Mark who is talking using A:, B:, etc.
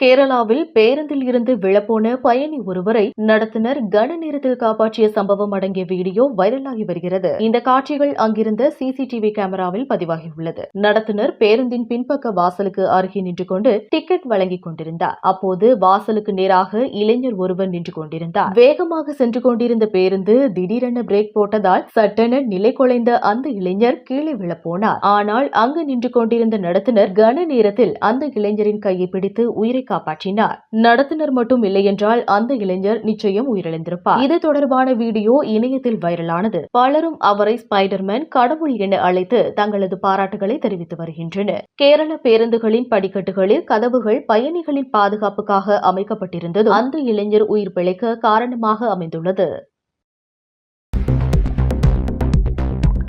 A: கேரளாவில் பேருந்தில் இருந்து விழப்போன பயணி ஒருவரை நடத்துனர் கன நேரத்தில் காப்பாற்றிய சம்பவம் அடங்கிய வீடியோ வைரலாகி வருகிறது. இந்த காட்சிகள் அங்கிருந்த சிசிடிவி கேமராவில் பதிவாகியுள்ளது. நடத்துனர் பேருந்தின் பின்பக்க வாசலுக்கு அருகே நின்று கொண்டு டிக்கெட் வழங்கிக் கொண்டிருந்தார். அப்போது வாசலுக்கு நேராக இளைஞர் ஒருவர் நின்று கொண்டிருந்தார் வேகமாக சென்று கொண்டிருந்த பேருந்து திடீரென பிரேக் போட்டதால் சட்டென நிலை குலைந்த அந்த இளைஞர் கீழே விழப்போனார். ஆனால் அங்கு நின்று கொண்டிருந்த நடத்துனர் கன நேரத்தில் அந்த இளைஞரின் கையை பிடித்து உயிரை காப்பாற்றினார். நடத்துனர் மட்டும் இல்லையென்றால் அந்த இளைஞர் நிச்சயம் உயிரிழந்திருப்பார். இது தொடர்பான வீடியோ இணையத்தில் வைரலானது. பலரும் அவரை ஸ்பைடர்மேன் கடவுள் என அழைத்து தங்களது பாராட்டுகளை தெரிவித்து வருகின்றனர். கேரள பேருந்துகளின் படிக்கட்டுகளில் கதவுகள் பயணிகளின் பாதுகாப்புக்காக அமைக்கப்பட்டிருந்தது அந்த இளைஞர் உயிர் பிழைக்க காரணமாக அமைந்துள்ளது.